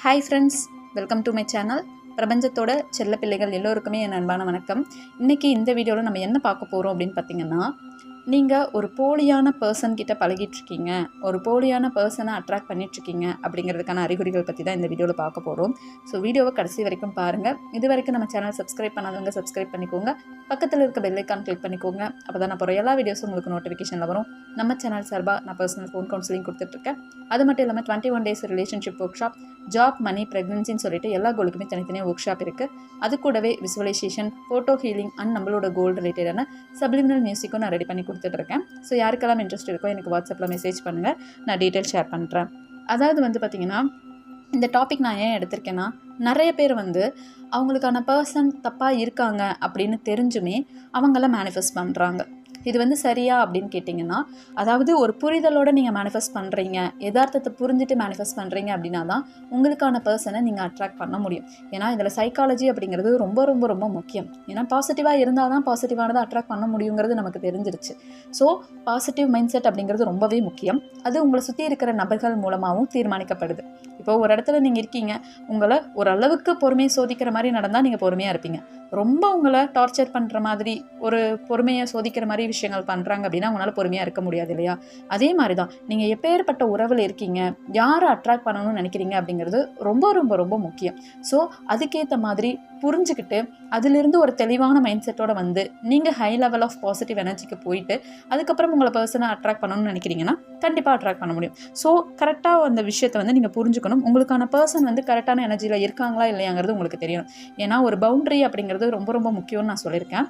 Hi friends welcome to my channel பிரபஞ்சத்தோட செல்ல பிள்ளைகள் எல்லோருக்குமே என் அன்பான வணக்கம். இன்றைக்கி இந்த வீடியோவில் நம்ம என்ன பார்க்க போகிறோம் அப்படின்னு பார்த்தீங்கன்னா நீங்கள் ஒரு போலியான பர்சன் கிட்ட பழகிட்டு இருக்கீங்க ஒரு போலியான பர்சனை அட்ராக்ட் பண்ணிகிட்ருக்கீங்க அப்படிங்கிறதுக்கான அறிகுறிகள் பற்றி தான் இந்த வீடியோவில் பார்க்க போகிறோம் ஸோ வீடியோவை கடைசி வரைக்கும் பாருங்கள் இது வரைக்கும் நம்ம சேனல் சப்ஸ்கிரைப் பண்ணாதவங்க சப்ஸ்கிரைப் பண்ணிக்கோங்க. பக்கத்தில் இருக்க பெல்லைக்கான் கிளிக் பண்ணிக்கோங்க. அப்போ தான் நான் போகிற எல்லா வீடியோஸும் உங்களுக்கு நோட்டிஃபிகேஷனில் வரும். நம்ம சேனல் சார்பாக நான் பர்சனல் ஃபோன் கவுன்சிலிங் கொடுத்துட்ருக்கேன் அது மட்டும் இல்லாமல் twenty one days relationship workshop job money ப்ரெக்னன்சின்னு சொல்லிட்டு எல்லா கோலுக்குமே தனித்தனியாக ஒர்க் ஷாப் இருக்குது அது கூடவே விசுவலைசேஷன் ஃபோட்டோ ஹீலிங் அண்ட் நம்மளோட கோல் ரிலேட்டடான சப்ளிமினல் மியூசிக்கும் நான் ரெடி பண்ணி கொடுத்துட்ருக்கேன் ஸோ யாருக்கெல்லாம் இன்ட்ரெஸ்ட் இருக்கோ எனக்கு வாட்ஸ்அப்பில் மெசேஜ் பண்ணுங்கள் நான் டீட்டெயில் ஷேர் பண்ணுறேன் அதாவது வந்து பார்த்திங்கன்னா இந்த டாபிக் நான் ஏன் எடுத்திருக்கேன்னா நிறைய பேர் வந்து அவங்களுக்கான பர்சன் தப்பாக இருக்காங்க அப்படின்னு தெரிஞ்சுமே அவங்கள மேனிஃபெஸ்ட் பண்ணுறாங்க இது வந்து சரியா அப்படின்னு கேட்டிங்கன்னா அதாவது ஒரு புரிதலோடு நீங்கள் மேனிஃபெஸ்ட் பண்ணுறீங்க யதார்த்தத்தை புரிஞ்சுட்டு மேனிஃபெஸ்ட் பண்ணுறீங்க அப்படின்னா தான் உங்களுக்கான பர்சனை நீங்கள் அட்ராக்ட் பண்ண முடியும். ஏன்னா இதில் சைக்காலஜி அப்படிங்கிறது ரொம்ப ரொம்ப ரொம்ப முக்கியம். ஏன்னா பாசிட்டிவாக இருந்தால் தான் பாசிட்டிவானதை அட்ராக்ட் பண்ண முடியுங்கிறது நமக்கு தெரிஞ்சிருச்சு. ஸோ பாசிட்டிவ் மைண்ட் செட் அப்படிங்கிறது ரொம்பவே முக்கியம். அது உங்களை சுற்றி இருக்கிற நபர்கள் மூலமாகவும் தீர்மானிக்கப்படுது. இப்போ ஒரு இடத்துல நீங்கள் இருக்கீங்க உங்களை ஓரளவுக்கு பொறுமையை சோதிக்கிற மாதிரி நடந்தால் நீங்கள் பொறுமையாக இருப்பீங்க. ரொம்ப உங்களை டார்ச்சர் பண்ணுற மாதிரி ஒரு பொறுமையை சோதிக்கிற மாதிரி விஷயங்கள் பண்ணுறாங்க அப்படின்னா உங்களால் பொறுமையாக இருக்க முடியாது இல்லையா? அதே மாதிரி தான் நீங்கள் எப்பேற்பட்ட உறவில் இருக்கீங்க யாரை அட்ராக்ட் பண்ணணும்னு நினைக்கிறீங்க அப்படிங்கிறது ரொம்ப ரொம்ப ரொம்ப முக்கியம். ஸோ அதுக்கேற்ற மாதிரி புரிஞ்சுக்கிட்டு அதிலிருந்து ஒரு தெளிவான மைண்ட் செட்டோட வந்து நீங்கள் ஹை லெவல் ஆஃப் பாசிட்டிவ் எனர்ஜிக்கு போயிட்டு அதுக்கப்புறம் உங்களை பர்சனை அட்ராக்ட் பண்ணணும்னு நினைக்கிறீங்கன்னா கண்டிப்பாக அட்ராக்ட் பண்ண முடியும். ஸோ கரெக்டாக அந்த விஷயத்தை வந்து நீங்கள் புரிஞ்சுக்கணும். உங்களுக்கான பர்சன் வந்து கரெக்டான எனர்ஜியில் இருக்காங்களா இல்லையாங்கிறது உங்களுக்கு தெரியணும். ஏன்னா ஒரு பவுண்டரி அப்படிங்கிறது ரொம்ப ரொம்ப முக்கியம்னு நான் சொல்லியிருக்கேன்.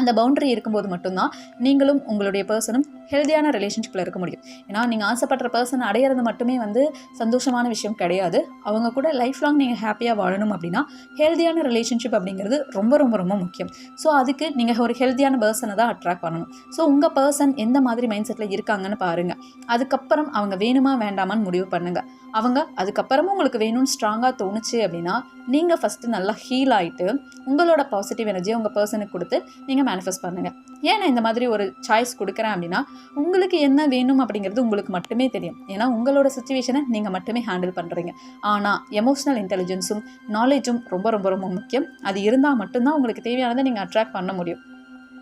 அந்த பவுண்டரி இருக்கும்போது மட்டும்தான் நீங்களும் உங்களுடைய பர்சனும் ஹெல்த்தியான ரிலேஷன்ஷிப்பில் இருக்க முடியும். ஏன்னா நீங்கள் ஆசைப்படுற பர்சன் அடையிறது மட்டுமே வந்து சந்தோஷமான விஷயம் கிடையாது. அவங்க கூட லைஃப் லாங் நீங்கள் ஹாப்பியாக வாழணும் அப்படின்னா ஹெல்த்தியான ரிலேஷன்ஷிப் அப்படிங்கிறது ரொம்ப ரொம்ப ரொம்ப முக்கியம். ஸோ அதுக்கு நீங்கள் ஒரு ஹெல்த்தியான பர்சனை தான் அட்ராக்ட் பண்ணணும். ஸோ உங்கள் பர்சன் எந்த மாதிரி மைண்ட் செட்டில் இருக்காங்கன்னு பாருங்கள் அதுக்கப்புறம் அவங்க வேணுமா வேண்டாமான்னு முடிவு பண்ணுங்கள் அவங்க அதுக்கப்புறமும் உங்களுக்கு வேணும்னு ஸ்ட்ராங்காக தோணுச்சு அப்படின்னா நீங்கள் ஃபஸ்ட்டு நல்லா ஹீல் ஆகிட்டு உங்களோட பாசிட்டிவ் எனர்ஜியை உங்கள் பர்சனுக்கு கொடுத்து நீங்கள் மேனிஃபெஸ்ட் பண்ணுங்கள் ஏன் நான் இந்த மாதிரி ஒரு சாய்ஸ் கொடுக்குறேன் அப்படின்னா உங்களுக்கு என்ன வேணும் அப்படிங்கிறது உங்களுக்கு மட்டுமே தெரியும். ஏன்னா உங்களோட சுச்சுவேஷனை நீங்கள் மட்டுமே ஹேண்டில் பண்ணுறீங்க ஆனால் எமோஷ்னல் இன்டெலிஜென்ஸும் நாலேஜும் ரொம்ப ரொம்ப ரொம்ப முக்கியம். அது இருந்தால் மட்டும்தான் உங்களுக்கு தேவையானதை நீங்கள் அட்ராக்ட் பண்ண முடியும்.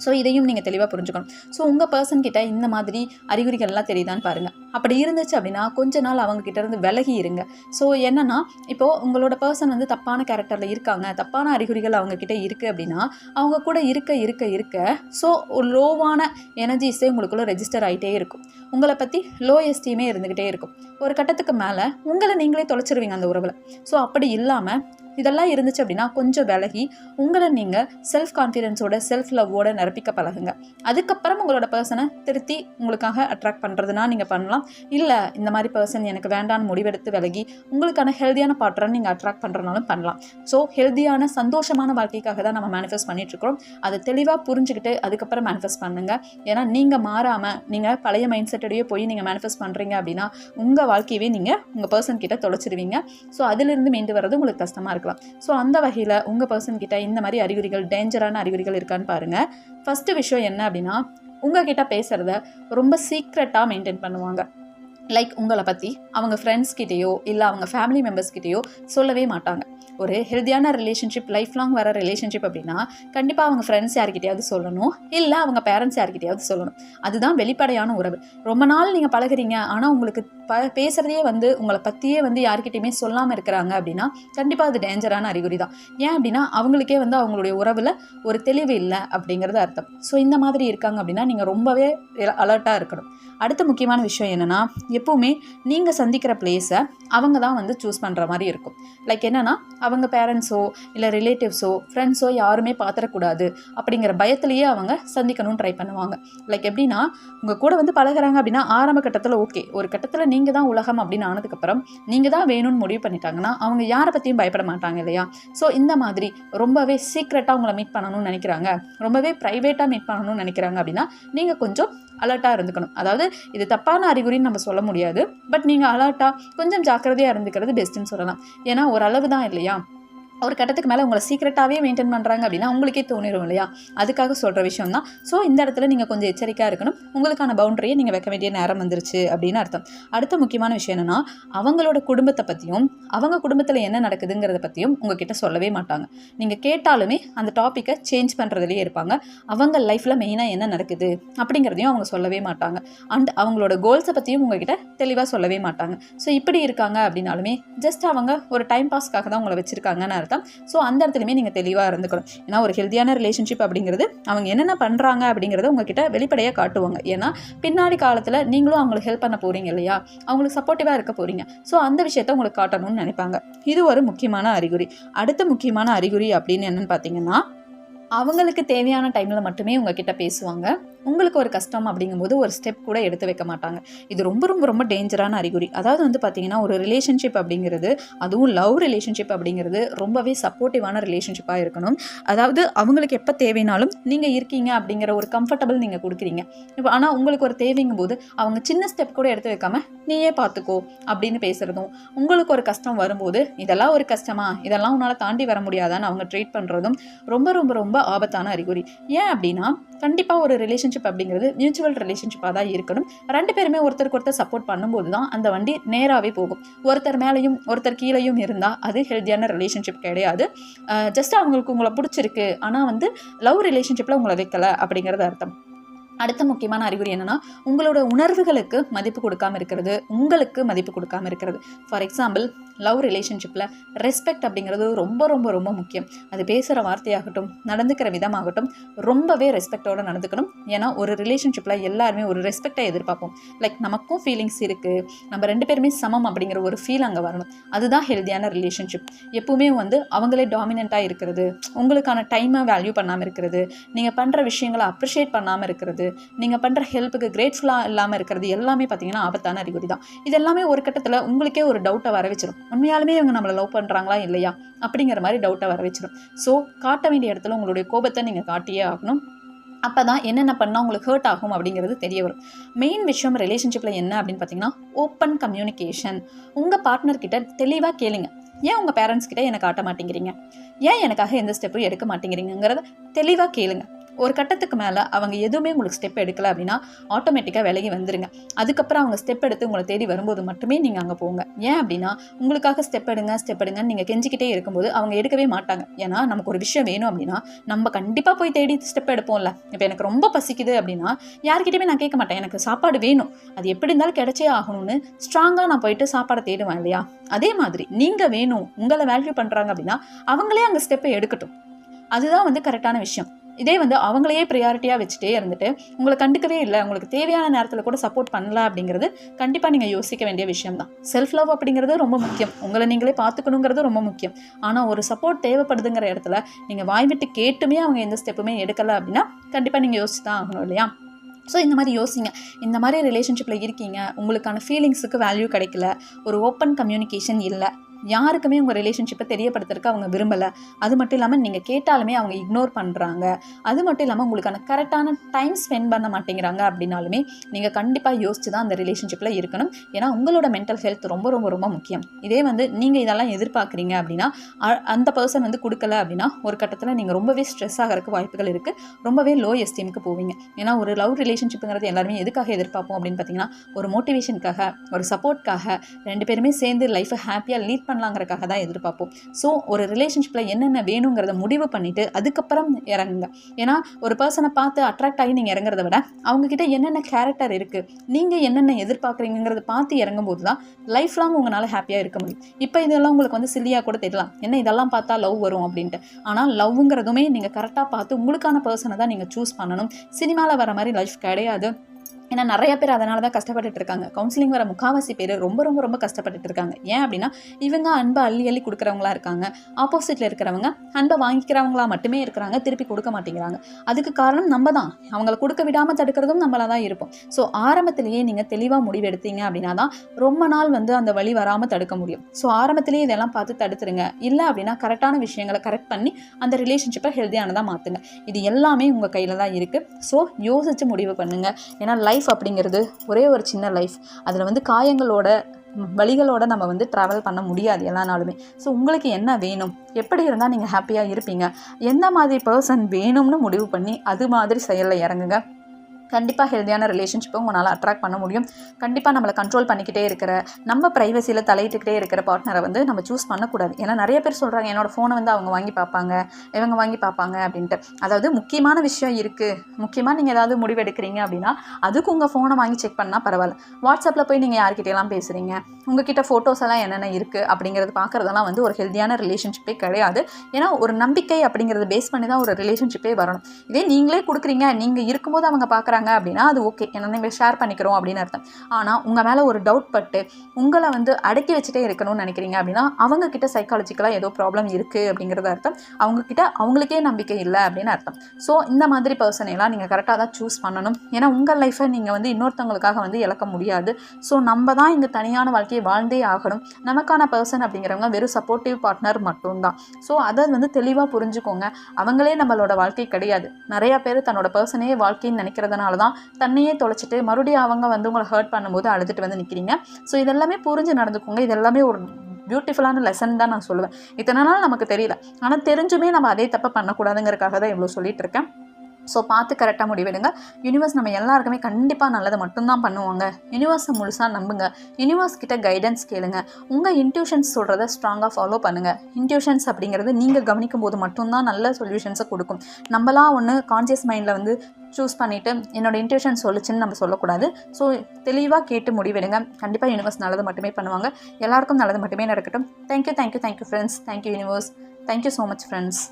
ஸோ இதையும் நீங்கள் தெளிவாக புரிஞ்சுக்கணும். ஸோ உங்கள் பர்சன் கிட்ட இந்த மாதிரி அறிகுறிகள்லாம் தெரியுதான்னு பாருங்கள் அப்படி இருந்துச்சு அப்படின்னா கொஞ்ச நாள் அவங்க கிட்ட இருந்து விலகி இருங்க. ஸோ என்னன்னா இப்போது உங்களோட பர்சன் வந்து தப்பான கேரக்டரில் இருக்காங்க தப்பான அறிகுறிகள் அவங்க கிட்ட இருக்குது அப்படின்னா அவங்க கூட இருக்க இருக்க இருக்க ஸோ லோவான எனர்ஜிஸே உங்களுக்குள்ள ரெஜிஸ்டர் ஆகிட்டே இருக்கும். உங்களை பற்றி லோ எஸ்டீமே இருந்துக்கிட்டே இருக்கும். ஒரு கட்டத்துக்கு மேலே உங்களை நீங்களே தொலைச்சிருவீங்க அந்த உறவில். ஸோ அப்படி இல்லாமல் இதெல்லாம் இருந்துச்சு அப்படின்னா கொஞ்சம் விலகி உங்களை நீங்கள் செல்ஃப் கான்ஃபிடென்ஸோட செல்ஃப் லவ்வோட நிரப்பிக்க பழகுங்க. அதுக்கப்புறம் உங்களோட பர்சனை திருத்தி உங்களுக்காக அட்ராக்ட் பண்ணுறதுனா நீங்கள் பண்ணலாம். இல்லை இந்த மாதிரி பர்சன் எனக்கு வேண்டான்னு முடிவெடுத்து விலகி உங்களுக்கான ஹெல்த்தியான பாட்டரை நீங்கள் அட்ராக்ட் பண்ணுறனாலும் பண்ணலாம். ஸோ ஹெல்த்தியான சந்தோஷமான வாழ்க்கைக்காக தான் நம்ம மேனிஃபெஸ்ட் பண்ணிகிட்ருக்கோம் அதை தெளிவாக புரிஞ்சுக்கிட்டு அதுக்கப்புறம் மேனிஃபெஸ்ட் பண்ணுங்கள் ஏன்னா நீங்கள் மாறாமல் நீங்கள் பழைய மைண்ட் செட்டோடையே போய் நீங்கள் மேனிஃபெஸ்ட் பண்ணுறீங்க அப்படின்னா உங்கள் வாழ்க்கையவே நீங்கள் உங்கள் பர்சன் கிட்ட தொலைச்சிடுவீங்க ஸோ அதிலிருந்து மீண்டு வர்றது உங்களுக்கு கஷ்டமாக இருக்கும் இருக்கலாம் ஸோ அந்த வகையில் உங்கள் பர்சன் கிட்ட இந்த மாதிரி அறிகுறிகள் டேஞ்சரான அறிகுறிகள் இருக்கான்னு பாருங்கள் ஃபஸ்ட்டு விஷயம் என்ன அப்படின்னா உங்ககிட்ட பேசுகிறத ரொம்ப சீக்ரெட்டாக மெயின்டைன் பண்ணுவாங்க. லைக் உங்களை பற்றி அவங்க ஃப்ரெண்ட்ஸ்கிட்டேயோ இல்லை அவங்க ஃபேமிலி மெம்பர்ஸ் கிட்டேயோ சொல்லவே மாட்டாங்க. ஒரு ஹெல்த்தியான ரிலேஷன்ஷிப் லைஃப் லாங் வர ரிலேஷன்ஷிப் அப்படின்னா கண்டிப்பாக அவங்க ஃப்ரெண்ட்ஸ் யார்கிட்டையாவது சொல்லணும். இல்லை அவங்க பேரண்ட்ஸ் யார்கிட்டையாவது சொல்லணும். அதுதான் வெளிப்படையான உறவு. ரொம்ப நாள் நீங்கள் பழகுறீங்க ஆனால் உங்களுக்கு ப பேசுகிறதே வந்து உங்களை பற்றியே வந்து யார்கிட்டையுமே சொல்லாமல் இருக்கிறாங்க அப்படின்னா கண்டிப்பாக அது டேஞ்சரான அறிகுறி தான். ஏன் அப்படின்னா அவங்களுக்கே வந்து அவங்களுடைய உறவில் ஒரு தெளிவு இல்லை அப்படிங்கிறது அர்த்தம். ஸோ இந்த மாதிரி இருக்காங்க அப்படின்னா நீங்கள் ரொம்பவே அலர்ட்டாக இருக்கணும். அடுத்த முக்கியமான விஷயம் என்னென்னா எப்போவுமே நீங்கள் சந்திக்கிற பிளேஸை அவங்க தான் வந்து சூஸ் பண்ணுற மாதிரி இருக்கும். லைக் என்னென்னா அவங்க பேரண்ட்ஸோ இல்லை ரிலேட்டிவ்ஸோ ஃப்ரெண்ட்ஸோ யாருமே பார்த்துடக்கூடாது அப்படிங்கிற பயத்துலேயே அவங்க சந்திக்கணும்னு ட்ரை பண்ணுவாங்க. லைக் எப்படின்னா உங்கள் கூட வந்து பழகுறாங்க அப்படின்னா ஆரம்ப கட்டத்தில் ஓகே ஒரு கட்டத்தில் நீங்கள் தான் உலகம் அப்படின்னு ஆனதுக்கப்புறம் நீங்கள் தான் வேணும்னு முடிவு பண்ணிட்டாங்கன்னா அவங்க யாரை பற்றியும் பயப்பட மாட்டாங்க இல்லையா? ஸோ இந்த மாதிரி ரொம்பவே சீக்ரெட்டாக உங்களை மீட் பண்ணணும்னு நினைக்கிறாங்க. ரொம்பவே ப்ரைவேட்டாக மீட் பண்ணணும்னு நினைக்கிறாங்க அப்படின்னா நீங்கள் கொஞ்சம் அலர்ட்டாக இருந்துக்கணும். அதாவது இது தப்பான அறிகுறின்னு நம்ம சொல்ல முடியாது. பட் நீங்கள் அலர்ட்டாக கொஞ்சம் ஜாக்கிரதையாக இருந்துக்கிறது பெஸ்ட்டுன்னு சொல்லலாம். ஏன்னா ஓரளவு தான் இல்லையா? ஒரு கட்டத்துக்கு மேலே உங்களை சீக்கிரட்டாகவே மெயின்டைன் பண்ணுறாங்க அப்படின்னா உங்களுக்கே தோணிடும் இல்லையா? அதுக்காக சொல்கிற விஷயம் தான் ஸோ இந்த இடத்துல நீங்கள் கொஞ்சம் எச்சரிக்கையாக இருக்கணும். உங்களுக்கான பவுண்டரியை நீங்கள் வைக்க வேண்டிய நேரம் வந்துருச்சு அப்படின்னு அர்த்தம். அடுத்த முக்கியமான விஷயம் என்னென்னா அவங்களோட குடும்பத்தை பற்றியும் அவங்க குடும்பத்தில் என்ன நடக்குதுங்கிறத பற்றியும் உங்ககிட்ட சொல்லவே மாட்டாங்க. நீங்கள் கேட்டாலுமே அந்த டாப்பிக்கை சேஞ்ச் பண்ணுறதுலேயே இருப்பாங்க. அவங்க லைஃப்பில் மெயினாக என்ன நடக்குது அப்படிங்கிறதையும் அவங்க சொல்லவே மாட்டாங்க. அண்ட் அவங்களோட கோல்ஸை பற்றியும் உங்ககிட்ட தெளிவாக சொல்லவே மாட்டாங்க. ஸோ இப்படி இருக்காங்க அப்படின்னாலுமே ஜஸ்ட் அவங்க ஒரு டைம் பாஸ்க்காக தான் உங்களை வச்சுருக்காங்கன்னு அர்த்தம். ஸோ அந்த இடத்துலையுமே நீங்கள் தெளிவாக இருந்துக்கணும். ஏன்னா ஒரு ஹெல்த்தியான ரிலேஷன்ஷிப் அப்படிங்கிறது அவங்க என்னென்ன பண்ணுறாங்க அப்படிங்கிறத உங்ககிட்ட வெளிப்படையாக காட்டுவாங்க. ஏன்னா பின்னாடி காலத்தில் நீங்களும் அவங்களுக்கு ஹெல்ப் பண்ண போகிறீங்க இல்லையா? அவங்களுக்கு சப்போர்ட்டிவாக இருக்க போகிறீங்க ஸோ அந்த விஷயத்த உங்களுக்கு காட்டணும்னு நினைப்பாங்க. இது ஒரு முக்கியமான அறிகுறி. அடுத்த முக்கியமான அறிகுறி அப்படின்னு என்னென்னு பார்த்தீங்கன்னா அவங்களுக்கு தேவையான டைமில் மட்டுமே உங்ககிட்ட பேசுவாங்க. உங்களுக்கு ஒரு கஷ்டம் அப்படிங்கும்போது ஒரு ஸ்டெப் கூட எடுத்து வைக்க மாட்டாங்க. இது ரொம்ப ரொம்ப ரொம்ப டேஞ்சரான அறிகுறி. அதாவது வந்து பார்த்தீங்கன்னா ஒரு ரிலேஷன்ஷிப் அப்படிங்கிறது அதுவும் லவ் ரிலேஷன்ஷிப் அப்படிங்கிறது ரொம்பவே சப்போர்ட்டிவான ரிலேஷன்ஷிப்பாக இருக்கணும். அதாவது அவங்களுக்கு எப்போ தேவைனாலும் நீங்கள் இருக்கீங்க அப்படிங்கிற ஒரு கம்ஃபர்டபுள் நீங்கள் கொடுக்குறீங்க. இப்போ ஆனால் உங்களுக்கு ஒரு தேவைங்கும் போது அவங்க சின்ன ஸ்டெப் கூட எடுத்து வைக்காமல் நீயே பார்த்துக்கோ அப்படின்னு பேசுகிறதும் உங்களுக்கு ஒரு கஷ்டம் வரும்போது இதெல்லாம் ஒரு கஷ்டமா? இதெல்லாம் உன்னால் தாண்டி வர முடியாதான்னு அவங்க ட்ரீட் பண்ணுறதும் ரொம்ப ரொம்ப ரொம்ப ஆபத்தான அறிகுறி. ஏன் அப்படின்னா கண்டிப்பாக ஒரு ரிலேஷன் ரிலேஷன்ஷிப் அப்படிங்கிறது மியூச்சுவல் ரிலேஷன்ஷிப்பாக தான் இருக்கணும். ரெண்டு பேருமே ஒருத்தருக்கு ஒருத்தர் சப்போர்ட் பண்ணும்போது தான் அந்த வண்டி நேராகவே போகும். ஒருத்தர் மேலேயும் ஒருத்தர் கீழேயும் இருந்தால் அது ஹெல்த்தியான ரிலேஷன்ஷிப் கிடையாது. ஜஸ்ட் அவங்களுக்கு உங்களை பிடிச்சிருக்கு. ஆனால் வந்து லவ் ரிலேஷன்ஷிப்பில் உங்களை வைக்கல அப்படிங்கிறது அர்த்தம். அடுத்த முக்கியமான அறிகுறி என்னென்னா உங்களோட உணர்வுகளுக்கு மதிப்பு கொடுக்காம இருக்கிறது உங்களுக்கு மதிப்பு கொடுக்காம இருக்கிறது. ஃபார் எக்ஸாம்பிள் லவ் ரிலேஷன்ஷிப்பில் ரெஸ்பெக்ட் அப்படிங்கிறது ரொம்ப ரொம்ப ரொம்ப முக்கியம். அது பேசுகிற வார்த்தையாகட்டும் நடந்துக்கிற விதமாகட்டும் ரொம்பவே ரெஸ்பெக்டோடு நடந்துக்கணும். ஏன்னா ஒரு ரிலேஷன்ஷிப்பில் எல்லாருமே ஒரு ரெஸ்பெக்டை எதிர்பார்ப்போம். லைக் நமக்கும் ஃபீலிங்ஸ் இருக்குது நம்ம ரெண்டு பேருமே சமம் அப்படிங்கிற ஒரு ஃபீல் அங்கே வரணும். அதுதான் ஹெல்த்தியான ரிலேஷன்ஷிப் எப்பவுமே வந்து அவங்களே டாமினண்ட்டாக இருக்கிறது. உங்களுக்கான டைமை வேல்யூ பண்ணாமல் இருக்கிறது. நீங்கள் பண்ணுற விஷயங்களை அப்ரிஷியேட் பண்ணாமல் இருக்கிறது. நீங்கள் பண்ணுற ஹெல்ப்புக்கு கிரேட்ஃபுல்லாக இல்லாமல் இருக்கிறது எல்லாமே பார்த்தீங்கன்னா ஆபத்தான அறிகுறி தான். இது எல்லாமே ஒரு கட்டத்தில் உங்களுக்கே ஒரு டவுட்டை வர வச்சிடும் உண்மையாலுமே இவங்க நம்மளை லவ் பண்ணுறாங்களா இல்லையா? அப்படிங்கிற மாதிரி டவுட்டை வர வச்சிடும் ஸோ காட்ட வேண்டிய இடத்துல உங்களுடைய கோபத்தை நீங்கள் காட்டியே ஆகணும். அப்போ தான் என்னென்ன பண்ணால் உங்களுக்கு ஹர்ட் ஆகும் அப்படிங்கிறது தெரிய வரும். மெயின் விஷயம் ரிலேஷன்ஷிப்பில் என்ன அப்படின்னு பார்த்தீங்கன்னா ஓப்பன் கம்யூனிகேஷன் உங்கள் பார்ட்னர்கிட்ட தெளிவாக கேளுங்க. ஏன் உங்கள் பேரண்ட்ஸ் கிட்ட எனக்கு காட்ட மாட்டேங்கிறீங்க? ஏன் எனக்காக எந்த ஸ்டெப்பும் எடுக்க மாட்டேங்கிறீங்கிறத தெளிவாக கேளுங்க. ஒரு கட்டத்துக்கு மேலே அவங்க எதுவுமே உங்களுக்கு ஸ்டெப் எடுக்கலை அப்படின்னா ஆட்டோமேட்டிக்காக விலகி வந்துருங்க. அதுக்கப்புறம் அவங்க ஸ்டெப் எடுத்து உங்களை தேடி வரும்போது மட்டுமே நீங்கள் அங்கே போங்க. ஏன் அப்படின்னா உங்களுக்காக ஸ்டெப் எடுங்க ஸ்டெப் எடுங்கன்னு நீங்கள் கெஞ்சிக்கிட்டே இருக்கும்போது அவங்க எடுக்கவே மாட்டாங்க. ஏன்னா நமக்கு ஒரு விஷயம் வேணும் அப்படின்னா நம்ம கண்டிப்பாக போய் தேடி ஸ்டெப் எடுப்போம்ல. இப்போ எனக்கு ரொம்ப பசிக்குது அப்படின்னா யார்கிட்டையுமே நான் கேட்க மாட்டேன். எனக்கு சாப்பாடு வேணும். அது எப்படி இருந்தாலும் கிடைச்சே ஆகணும்னு ஸ்ட்ராங்காக நான் போயிட்டு சாப்பாடை தேடுவேன் இல்லையா? அதே மாதிரி நீங்கள் வேணும் உங்களை வேல்யூ பண்ணுறாங்க அப்படின்னா அவங்களே அங்கே ஸ்டெப்பை எடுக்கட்டும். அதுதான் வந்து கரெக்டான விஷயம். இதே வந்து அவங்களையே ப்ரியாரிட்டியாக வச்சுட்டே இருந்துட்டு உங்களை கண்டுக்கவே இல்லை உங்களுக்கு தேவையான நேரத்தில் கூட சப்போர்ட் பண்ணல அப்படிங்கிறது கண்டிப்பாக நீங்கள் யோசிக்க வேண்டிய விஷயம் தான் செல்ஃப் லவ் அப்படிங்கிறது ரொம்ப முக்கியம். உங்களை நீங்களே பார்த்துக்கணுங்கிறது ரொம்ப முக்கியம். ஆனால் ஒரு சப்போர்ட் தேவைப்படுதுங்கிற இடத்துல நீங்கள் வாய் விட்டு கேட்டுமே அவங்க எந்த ஸ்டெப்புமே எடுக்கலை அப்படின்னா கண்டிப்பாக நீங்கள் யோசிச்சு தான் ஆகணும் இல்லையா? ஸோ இந்த மாதிரி யோசிங்க. இந்த மாதிரி ரிலேஷன்ஷிப்பில் இருக்கீங்க. உங்களுக்கான ஃபீலிங்ஸுக்கு வேல்யூ கிடைக்கல. ஒரு ஓப்பன் கம்யூனிகேஷன் இல்லை. யாருக்குமே உங்கள் ரிலேஷன்ஷிப்பை தெரியப்படுத்துறதுக்கு அவங்க விரும்பலை. அது மட்டும் இல்லாமல் நீங்கள் கேட்டாலுமே அவங்க இக்னோர் பண்ணுறாங்க அது மட்டும் இல்லாமல் உங்களுக்கான கரெக்டான டைம் ஸ்பெண்ட் பண்ண மாட்டேங்கிறாங்க அப்படின்னாலுமே நீங்கள் கண்டிப்பாக யோசிச்சு தான் அந்த ரிலேஷன்ஷிப்பில் இருக்கணும். ஏன்னா உங்களோட மென்டல் ஹெல்த் ரொம்ப ரொம்ப ரொம்ப முக்கியம். இதே வந்து நீங்கள் இதெல்லாம் எதிர்பார்க்குறீங்க அப்படின்னா அ- அந்த பர்சன் வந்து கொடுக்கல அப்படின்னா ஒரு கட்டத்தில் நீங்கள் ரொம்பவே ஸ்ட்ரெஸ் ஆகிறதுக்கு வாய்ப்புகள் இருக்குது ரொம்பவே லோ எஸ்டீமுக்கு போவீங்க. ஏன்னா ஒரு லவ் ரிலேஷன்ஷிப்புங்கிறது எல்லாருமே எதுக்காக எதிர்பார்ப்போம் அப்படின்னு பார்த்தீங்கன்னா ஒரு மோட்டிவேஷனுக்காக ஒரு சப்போர்ட்காக ரெண்டு பேருமே சேர்ந்து லைஃப்பை ஹாப்பியாக லீட் பண்ணலாங்கிறக்காக தான் எதிர்பார்ப்போம். ஸோ ஒரு ரிலேஷன்ஷிப்பில் என்னென்ன வேணுங்கிறத முடிவு பண்ணிவிட்டு அதுக்கப்புறம் இறங்குங்க. ஏன்னா ஒரு பர்சனை பார்த்து அட்ராக்ட் ஆகி நீங்கள் இறங்குறத விட அவங்கக்கிட்ட என்னென்ன கேரக்டர் இருக்குது நீங்கள் என்னென்ன எதிர்பார்க்குறீங்கிறத பார்த்து இறங்கும்போது தான் லைஃப் லாங் உங்களால் ஹாப்பியாக இருக்க முடியும். இப்போ இதெல்லாம் உங்களுக்கு வந்து சில்லியாக கூட தெரியலாம். என்ன இதெல்லாம் பார்த்தா லவ் வரும் அப்படின்ட்டு. ஆனால் லவ்ங்கிறதுமே நீங்கள் கரெக்டாக பார்த்து உங்களுக்கான பர்சனை தான் நீங்கள் சூஸ் பண்ணணும். சினிமாவில் வர மாதிரி லைஃப் கிடையாது. ஏன்னா நிறைய பேர் அதனால தான் கஷ்டப்பட்டுட்டு இருக்காங்க கவுன்சிலிங் வர முக்காவாசி பேர் ரொம்ப ரொம்ப ரொம்ப கஷ்டப்பட்டுட்டு இருக்காங்க ஏன் அப்படின்னா இவங்க அன்பை அள்ளி அள்ளி கொடுக்குறவங்களா இருக்காங்க. ஆப்போசிட்டில் இருக்கிறவங்க அன்பை வாங்கிக்கிறவங்களா மட்டுமே இருக்கிறாங்க திருப்பி கொடுக்க மாட்டேங்கிறாங்க. அதுக்கு காரணம் நம்ம தான் அவங்கள கொடுக்க விடாமல் தடுக்கிறதும் நம்மளாக தான் இருப்போம். ஸோ ஆரம்பத்திலேயே நீங்கள் தெளிவாக முடிவெடுத்தீங்க அப்படின்னா தான் ரொம்ப நாள் வந்து அந்த வழி வராமல் தடுக்க முடியும். ஸோ ஆரம்பத்திலேயே இதெல்லாம் பார்த்து தடுத்துருங்க. இல்லை அப்படின்னா கரெக்டான விஷயங்களை கரெக்ட் பண்ணி அந்த ரிலேஷன்ஷிப்பை ஹெல்த்தியானதாக மாற்றுங்க இது எல்லாமே உங்கள் கையில் தான் இருக்குது ஸோ யோசித்து முடிவு பண்ணுங்கள் ஏன்னா லைஃப் அப்படிங்கிறது ஒரே ஒரு சின்ன லைஃப் அதில் வந்து காயங்களோட வழிகளோட நம்ம வந்து ட்ராவல் பண்ண முடியாது எல்லா நாளுமே ஸோ உங்களுக்கு என்ன வேணும்? எப்படி இருந்தால் நீங்கள் ஹாப்பியாக இருப்பீங்க? எந்த மாதிரி பர்சன் வேணும்னு முடிவு பண்ணி அது மாதிரி செயலில் இறங்குங்க. கண்டிப்பாக ஹெல்த்தியான ரிலேஷன்ஷிப்பை உங்களால் அட்ராக்ட் பண்ண முடியும். கண்டிப்பாக நம்மளை கண்ட்ரோல் பண்ணிக்கிட்டே இருக்கிற நம்ம ப்ரைவசியில் தலையிட்டுக்கிட்டே இருக்கிற பார்ட்னரை வந்து நம்ம சூஸ் பண்ணக்கூடாது. ஏன்னா நிறைய பேர் சொல்கிறாங்க என்னோட ஃபோனை வந்து அவங்க வாங்கி பார்ப்பாங்க இவங்க வாங்கி பார்ப்பாங்க அப்படின்ட்டு. அதாவது முக்கியமான விஷயம் இருக்குது முக்கியமாக நீங்கள் ஏதாவது முடிவு எடுக்கிறீங்க அப்படின்னா அதுக்கு உங்கள் ஃபோனை வாங்கி செக் பண்ணால் பரவாயில்ல. வாட்ஸ்அப்பில் போய் நீங்கள் யார்கிட்டலாம் பேசுகிறீங்க உங்ககிட்ட ஃபோட்டோஸ் எல்லாம் என்னென்ன இருக்குது அப்படிங்கிறது பார்க்குறதெல்லாம் வந்து ஒரு ஹெல்த்தியான ரிலேஷன்ஷிப்பே கிடையாது. ஏன்னா ஒரு நம்பிக்கை அப்படிங்கிறத பேஸ் பண்ணி தான் ஒரு ரிலேஷன்ஷிப்பே வரணும். இதே நீங்களே கொடுக்குறீங்க நீங்கள் இருக்கும்போது அவங்க பார்க்குறாங்க அப்படின்னா அது ஓகே ஏன்னா நீங்கள் ஷேர் பண்ணிக்கிறோம் அப்படின்னு அர்த்தம். ஆனால் உங்கள் மேலே ஒரு டவுட் பட்டு உங்களை வந்து அடக்கி வச்சுட்டே இருக்கணும்னு நினைக்கிறீங்க அப்படின்னா அவங்க கிட்ட சைக்காலஜிக்கலாக ஏதோ ப்ராப்ளம் இருக்குது அப்படிங்கிறது அர்த்தம். அவங்க கிட்ட அவங்களுக்கே நம்பிக்கை இல்லை அப்படின்னு அர்த்தம். ஸோ இந்த மாதிரி பர்சனை எல்லாம் நீங்கள் கரெக்டாக தான் சூஸ் பண்ணணும். ஏன்னா உங்கள் லைஃப்பை நீங்கள் வந்து இன்னொருத்தவங்களுக்காக வந்து இழக்க முடியாது. ஸோ நம்ம தான் இங்கே தனியான வாழ்க்கையை வாழ்ந்தே ஆகணும். நமக்கான பர்சன் அப்படிங்கிறவங்க வெறும் சப்போர்ட்டிவ் பார்ட்னர் மட்டும்தான். ஸோ அதை வந்து தெளிவாக புரிஞ்சுக்கோங்க. அவங்களே நம்மளோட வாழ்க்கை கிடையாது. நிறையா பேர் தன்னோட பர்சனே வாழ்க்கைன்னு நினைக்கிறதுனால தான் தன்னையே தொலைச்சிட்டு மறுபடியும் அவங்க வந்து உங்களை ஹர்ட் பண்ணும்போது அழுதுட்டு வந்து நிற்கிறீங்க ஸோ இதெல்லாமே புரிஞ்சு நடந்துக்கோங்க. இதெல்லாமே ஒரு பியூட்டிஃபுல்லான லெசன் தான் நான் சொல்லுவேன். இத்தனை நாள் நமக்கு தெரியல. ஆனால் தெரிஞ்சுமே நம்ம அதே தப்பை பண்ணக்கூடாதுங்கிறதுக்காக தான் இவ்வளோ சொல்லிட்டு இருக்கேன். ஸோ பார்த்து கரெக்டாக முடிவெடுங்க. யூனிவர்ஸ் நம்ம எல்லாருக்குமே கண்டிப்பாக நல்லதை மட்டும்தான் பண்ணுவாங்க. யூனிவர்ஸை முழுசாக நம்புங்க. யூனிவர்ஸ் கிட்ட கைடன்ஸ் கேளுங்க. உங்கள் இன்ட்யூஷன்ஸ் சொல்கிறத ஸ்ட்ராங்காக ஃபாலோ பண்ணுங்கள் இன்ட்யூஷன்ஸ் அப்படிங்கிறது நீங்கள் கவனிக்கும் போது மட்டும்தான் நல்ல சொல்யூஷன்ஸை கொடுக்கும். நம்மளாம் ஒன்று கான்சியஸ் மைண்டில் வந்து சூஸ் பண்ணிவிட்டு என்னோட இன்ட்யூஷன் சொல்லுச்சுன்னு நம்ம சொல்லக்கூடாது. ஸோ தெளிவாக கேட்டு முடிவெடுங்க. கண்டிப்பாக யூனிவர்ஸ் நல்லது மட்டுமே பண்ணுவாங்க. எல்லாருக்கும் நல்லது மட்டுமே நடக்கட்டும். Thank you thank you thank you friends thank you universe thank you so much friends